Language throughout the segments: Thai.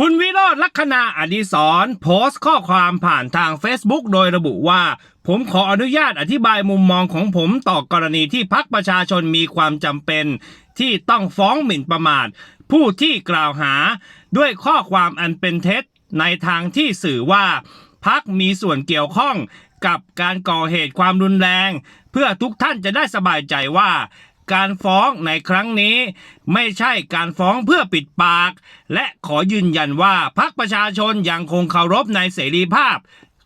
คุณวิโรจน์ลัคนาอดิศรโพสต์ข้อความผ่านทาง Facebook โดยระบุว่า ผมขออนุญาตอธิบายมุมมองของผมต่อกรณีที่พักประชาชนมีความจำเป็น ที่ต้องฟ้องหมิ่นประมาท ผู้ที่กล่าวหา ด้วยข้อความอันเป็นเท็จ ในทางที่สื่อว่า พักมีส่วนเกี่ยวข้องกับการก่อเหตุความรุนแรง เพื่อทุกท่านจะได้สบายใจว่า การฟ้องในครั้งนี้ ไม่ใช่การฟ้องเพื่อปิดปาก และขอยืนยันว่าพรรคประชาชนยังคงเคารพในเสรีภาพ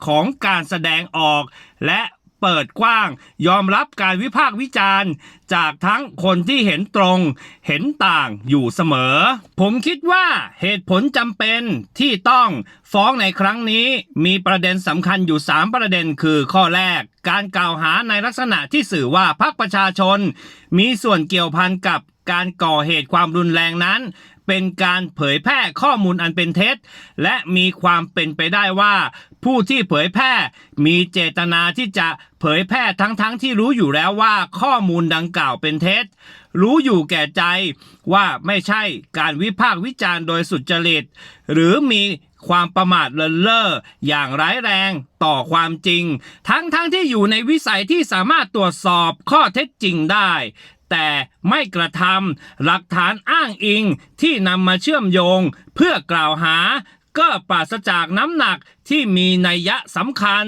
ของการแสดงออก และ เปิดกว้าง ยอมรับการวิพากษ์วิจารณ์ จากทั้งคนที่เห็นตรง เห็นต่างอยู่เสมอ ผมคิดว่าเหตุผลจำเป็นที่ต้องฟ้องในครั้งนี้มีประเด็นสำคัญอยู่ 3 ประเด็นคือข้อแรกการกล่าวหาในลักษณะที่สื่อว่าพรรคประชาชน มีส่วนเกี่ยวพันกับการก่อเหตุความรุนแรงนั้น เป็นการเผยแพร่ข้อมูลอันเป็นเท็จ และมีความเป็นไปได้ว่า ผู้ที่เผยแพร่มีเจตนาที่จะ เผยแพร่ทั้งๆทที่รู้อยู่แล้วว่าข้อมูลดังกล่าวเป็นเท็จ รู้อยู่แก่ใจว่าไม่ใช่การวิพากษ์วิจารณ์โดยสุจริต หรือมีความประมาทเลินเล่ออย่างร้ายแรงต่อความจริง ทั้งๆทที่อยู่ในวิสัยที่สามารถตรวจสอบข้อเท็จจริงได้ แต่ไม่กระทำหลักฐานอ้างอิงที่นำมาเชื่อมโยง เพื่อกล่าวหา ก็ปราศจากน้ำหนักที่มีนัยยะสำคัญ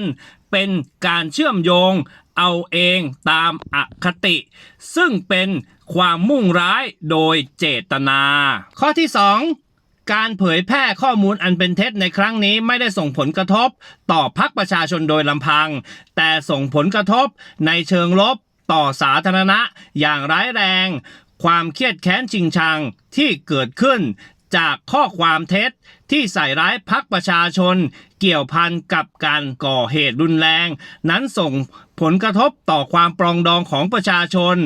เป็นการเชื่อมโยงเอาเองตามอคติ ซึ่งเป็นความมุ่งร้ายโดยเจตนา ข้อที่ 2 การเผยแพร่ข้อมูลอันเป็นเท็จในครั้งนี้ไม่ได้ส่งผลกระทบ ต่อพักประชาชนโดยลำพัง แต่ส่งผลกระทบในเชิงลบต่อสาธารณะอย่างร้ายแรง ความเครียดแค้นชิงชังที่เกิดขึ้น จากข้อความเท็จที่ใส่ร้ายพักประชาชน เกี่ยวพันกับการก่อเหตุรุนแรง นั้นส่งผลกระทบต่อความปรองดองของประชาชน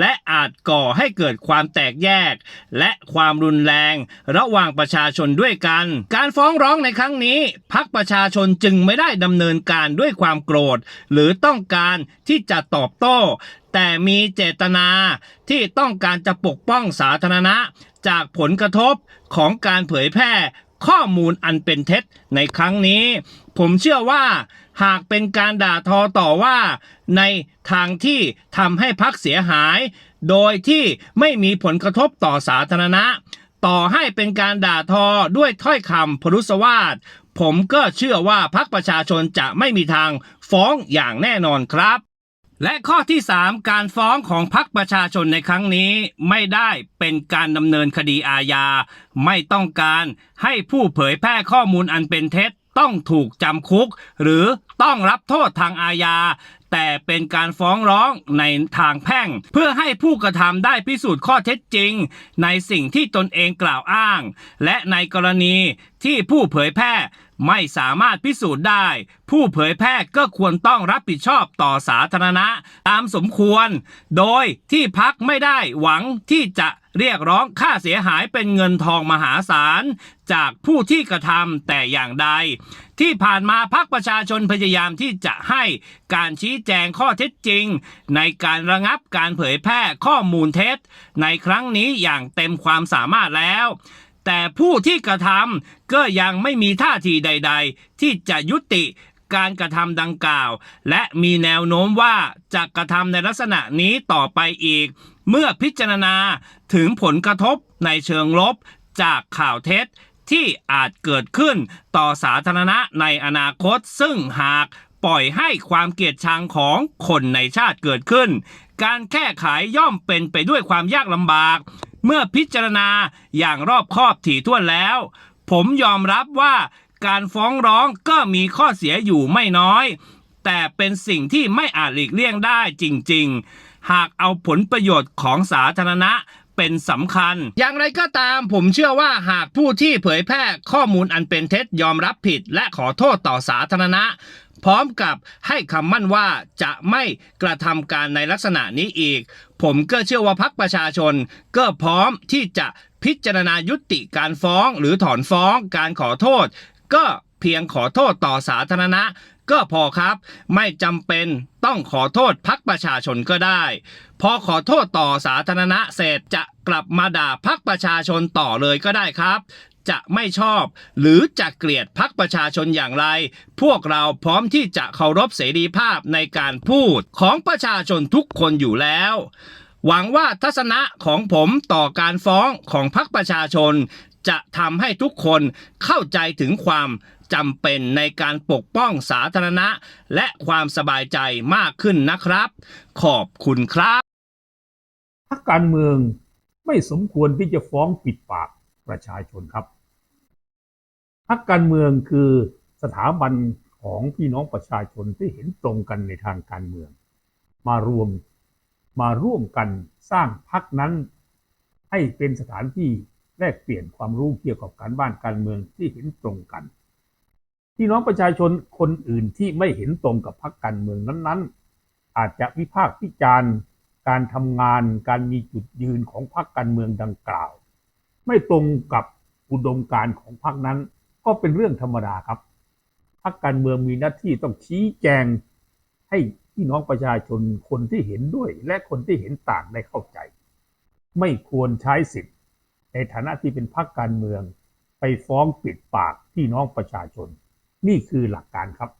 และอาจก่อให้เกิดความแตกแยก และความรุนแรง ระหว่างประชาชนด้วยกัน การฟ้องร้องในครั้งนี้ พักประชาชนจึงไม่ได้ดำเนินการด้วยความโกรธ หรือต้องการที่จะตอบโต้ แต่มีเจตนาที่ต้องการจะปกป้องสาธารณะ จากผลกระทบของการเผยแพร่ข้อมูลอันเป็นเท็จในครั้งนี้ ผมเชื่อว่า หากเป็นการด่าทอต่อว่า ในทางที่ทำให้พักเสียหาย โดยที่ไม่มีผลกระทบต่อสาธารณะ ต่อให้เป็นการด่าทอด้วยถ้อยคำพรุษวาทผมก็เชื่อว่าพักประชาชนจะไม่มีทางฟ้องอย่างแน่นอนครับ และข้อที่ 3 การฟ้องของพรรคประชาชนในครั้งนี้ไม่ได้เป็นการดำเนินคดีอาญา ไม่ต้องการให้ผู้เผยแพร่ข้อมูลอันเป็นเท็จ ต้องถูกจำคุก หรือต้องรับโทษทางอาญาแต่เป็นการฟ้องร้องในทางแพ่ง เพื่อให้ผู้กระทำได้พิสูจน์ข้อเท็จจริง ในสิ่งที่ตนเองกล่าวอ้าง และในกรณีที่ผู้เผยแพร่ไม่สามารถพิสูจน์ได้ ผู้เผยแพร่ก็ควรต้องรับผิดชอบต่อสาธารณะ ตามสมควร โดยที่พักไม่ได้หวังที่จะ เรียกร้องค่าเสียหายเป็นเงินทองมหาศาล จากผู้ที่กระทำแต่อย่างใด ที่ผ่านมาพักประชาชนพยายามที่จะให้การชี้แจงข้อเท็จจริง ในการระงับการเผยแพร่ข้อมูลเท็จ ในครั้งนี้อย่างเต็มความสามารถแล้ว แต่ผู้ที่กระทำก็ยังไม่มีท่าทีใด ๆ ที่จะยุติการกระทำดังกล่าว และมีแนวโน้มว่าจะกระทำในลักษณะนี้ต่อไปอีก เมื่อพิจารณาถึงผลกระทบในเชิงลบจากข่าวเท็จที่อาจเกิดขึ้นต่อสาธารณะในอนาคต ซึ่งหากปล่อยให้ความเกลียดชังของคนในชาติเกิดขึ้น การแก้ไขย่อมเป็นไปด้วยความยากลำบาก เมื่อพิจารณาอย่างรอบคอบถี่ถ้วนแล้ว ผมยอมรับว่าการฟ้องร้องก็มีข้อเสียอยู่ไม่น้อย แต่เป็นสิ่งที่ไม่อาจหลีกเลี่ยงได้จริง ๆ หากเอาผลประโยชน์ของสาธารณะเป็นสำคัญ อย่างไรก็ตามผมเชื่อว่าหากผู้ที่เผยแพร่ข้อมูลอันเป็นเท็จยอมรับผิด และขอโทษต่อสาธารณะ พร้อมกับให้คำมั่นว่าจะไม่กระทำการในลักษณะนี้อีก ผมก็เชื่อว่าพักประชาชน ก็พร้อมที่จะพิจารณายุติการฟ้องหรือถอนฟ้องการขอโทษ ก็เพียงขอโทษต่อสาธารณะ ก็พอครับ ไม่จำเป็นต้องขอโทษพักประชาชนก็ได้ พอขอโทษต่อสาธารณะเสร็จจะกลับมาด่าพักประชาชนต่อเลยก็ได้ครับ จะไม่ชอบ หรือจะเกลียดพักประชาชนอย่างไร พวกเราพร้อมที่จะเคารพเสรีภาพในการพูดของประชาชนทุกคนอยู่แล้วหวังว่าทัศนะของผมต่อการฟ้องของพรรคประชาชน จะทำให้ทุกคนเข้าใจถึงความจำเป็นในการปกป้องสาธารณะ และความสบายใจมากขึ้นนะครับ ขอบคุณครับพรรคการเมืองไม่สมควรที่จะฟ้องปิดปากประชาชนครับพรรคการเมืองคือสถาบันของพี่น้องประชาชนที่เห็นตรงกันในทางการเมือง มารวมมาร่วมกันสร้างพรรคนั้น ให้เป็นสถานที่ แลกเปลี่ยนความรู้เกี่ยวกับการบ้านการเมืองที่เห็นตรงกันพี่น้องประชาชนคนอื่นที่ไม่เห็นตรงกับพรรคการเมืองนั้นๆ อาจจะวิพากษ์วิจารณ์ การทำงานการมีจุดยืนของพรรคการเมืองดังกล่าว ไม่ตรงกับอุดมการณ์ของพรรคนั้น ก็เป็นเรื่องธรรมดาครับพรรคการเมืองมีหน้าที่ต้องชี้แจง ให้พี่น้องประชาชนคนที่เห็นด้วย และคนที่เห็นต่างได้เข้าใจ ไม่ควรใช้สิทธิ ในฐานะที่เป็นพรรคการเมือง ไปฟ้องปิดปากพี่น้องประชาชน นี่คือหลักการครับ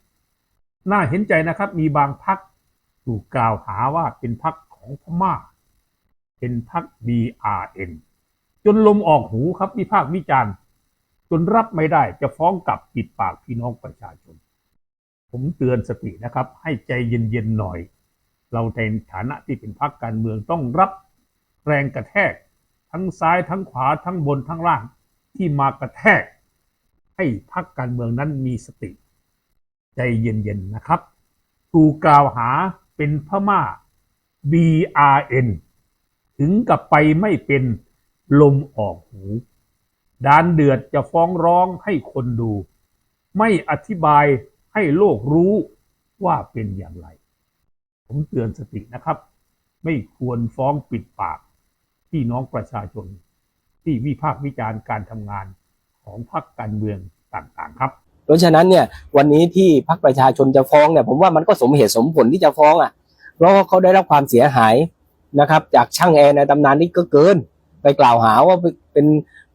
น่าเห็นใจนะครับมีบางพรรคถูกกล่าวหาว่าเป็นพรรคของพม่า เป็นพรรค BRN จนลมออกหูครับวิพากษ์วิจารณ์จนรับไม่ได้จะฟ้องกลับปิดปากพี่น้องประชาชน ผมเตือนสตินะครับ ให้ใจเย็นๆหน่อย เราในฐานะที่เป็นพรรคการเมืองต้องรับแรงกระแทก ทั้งซ้ายทั้งขวาทั้งบนทั้งล่างที่มากระแทก ให้พรรคการเมืองนั้นมีสติ ใจเย็นๆนะครับถูกกล่าวหาเป็นพม่า BRN ถึงกับไปไม่เป็นลมออกหูดานเดือดจะฟ้องร้องให้คนดู ไม่อธิบายให้โลกรู้ว่าเป็นอย่างไร ผมเตือนสตินะครับ ไม่ควรฟ้องปิดปาก พี่น้องประชาชน ที่วิพากษ์วิจารณ์การทำงานของพรรคการเมืองต่างๆ ครับ เพราะฉะนั้นเนี่ยวันนี้ที่พรรคประชาชนจะฟ้องเนี่ยผมว่ามันก็สมเหตุสมผลที่จะฟ้องอะ เพราะว่าเขาได้รับความเสียหายนะครับ จากช่างแอร์ในตำนานนี่ก็เกิน ไปกล่าวหาว่าเป็น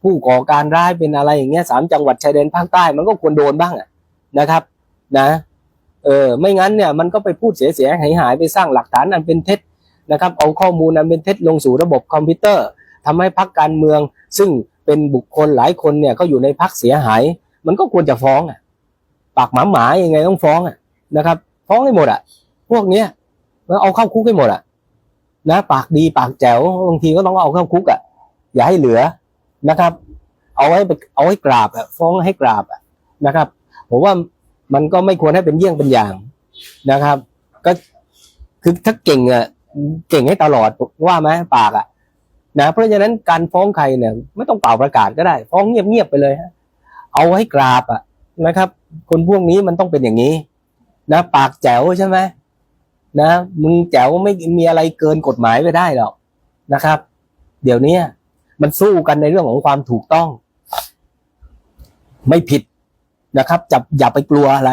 ผู้ก่อการร้ายเป็นอะไรอย่างเงี้ยสามจังหวัดชายแดนภาคใต้มันก็ควรโดนบ้างอะนะครับนะเออไม่งั้นเนี่ยมันก็ไปพูดเสียเสียหายหายๆไปสร้างหลักฐานอันเป็นเท็จ นะครับเอาข้อมูลอันเป็นเท็จลงสู่ระบบคอมพิวเตอร์ทำให้พรรคการเมือง ซึ่งเป็นบุคคลหลายคนเนี่ยก็อยู่ในพรรคเสียหาย มันก็ควรจะฟ้องอะปากหมาหมายังไงต้องฟ้องอะนะครับ ฟ้องให้หมดอะ พวกเนี้ยเอาเข้าคุกให้หมดอะนะปากดีปากแจ๋วบางทีก็ต้องเอาเข้าคุกอะอย่าให้เหลือนะครับ เอาไว้เอาให้กราบอะฟ้องให้กราบอะนะครับผมว่ามันก็ไม่ควรให้เป็นเยี่ยงเป็นอย่างนะครับ ก็คือถ้าเก่งอะ เก่งให้ตลอดว่าไหมปากอะนะเพราะฉะนั้นการฟ้องใครเนี่ย ไม่ต้องเป่าประกาศก็ได้ ฟ้องเงียบๆไปเลยฮะเอาให้กราบอะนะครับ คนพวกนี้มันต้องเป็นอย่างนี้ นะปากแจ๋วใช่ไหมนะมึงแจ๋วไม่มีอะไรเกินกฎหมายไปได้หรอกนะครับ เดี๋ยวนี้มันสู้กันในเรื่องของความถูกต้อง ไม่ผิดนะครับจับอย่าไปกลัวอะไร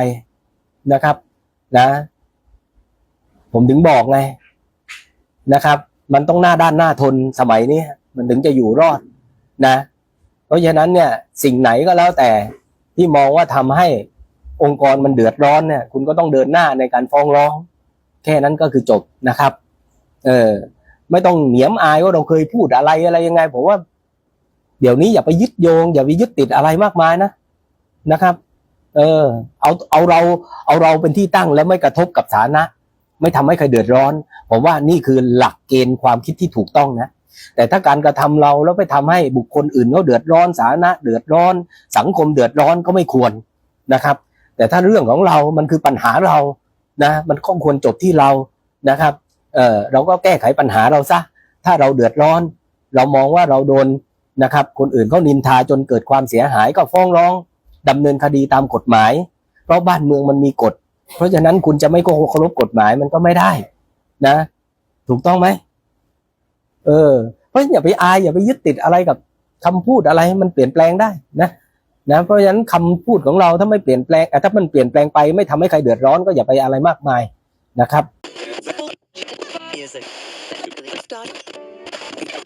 นะครับ นะ ผมถึงบอกไง นะครับ มันต้องหน้าด้านหน้าทนสมัยนี้มันถึงจะอยู่รอดนะ เพราะฉะนั้นเนี่ยสิ่งไหนก็แล้วแต่ที่มองว่าทำให้องค์กรมันเดือดร้อนเนี่ย คุณก็ต้องเดินหน้าในการฟ้องร้อง แค่นั้นก็คือจบนะครับ เออไม่ต้องเหนียมอายว่าเราเคยพูดอะไรอะไรยังไงผมว่า เดี๋ยวนี้อย่าไปยึดโยง อย่าไปยึดติดอะไรมากมายนะนะครับ เออ เอาเอาเราเอาเราเป็นที่ตั้งแล้วไม่กระทบกับฐานะ ไม่ทำให้ใครเดือดร้อน ผมว่านี่คือหลักเกณฑ์ความคิดที่ถูกต้องนะ แต่ถ้าการกระทำเราแล้วไปทำให้บุคคลอื่นเขาเดือดร้อนสาธารณะเดือดร้อน สังคมเดือดร้อนก็ไม่ควรนะครับ แต่ถ้าเรื่องของเรามันคือปัญหาเรานะ มันก็ควรจบที่เรานะครับเออเราก็แก้ไขปัญหาเราซะ ถ้าเราเดือดร้อน เรามองว่าเราโดนนะครับ คนอื่นเขานินทาจนเกิดความเสียหายก็ฟ้องร้องดำเนินคดีตามกฎหมาย เพราะบ้านเมืองมันมีกฎ เพราะฉะนั้นคุณจะไม่เคารพกฎหมายมันก็ไม่ได้ นะ ถูกต้องไหมเออ เพราะอย่าไปอายอย่าไปยึดติดอะไรกับคำพูดอะไรมันเปลี่ยนแปลงได้นะนะเพราะฉะนั้นคำพูดของเราถ้าไม่เปลี่ยนแปลงเอ่ถ้ามันเปลี่ยนแปลงไปไม่ทำให้ใครเดือดร้อนก็อย่าไปอะไรมากมายนะครับ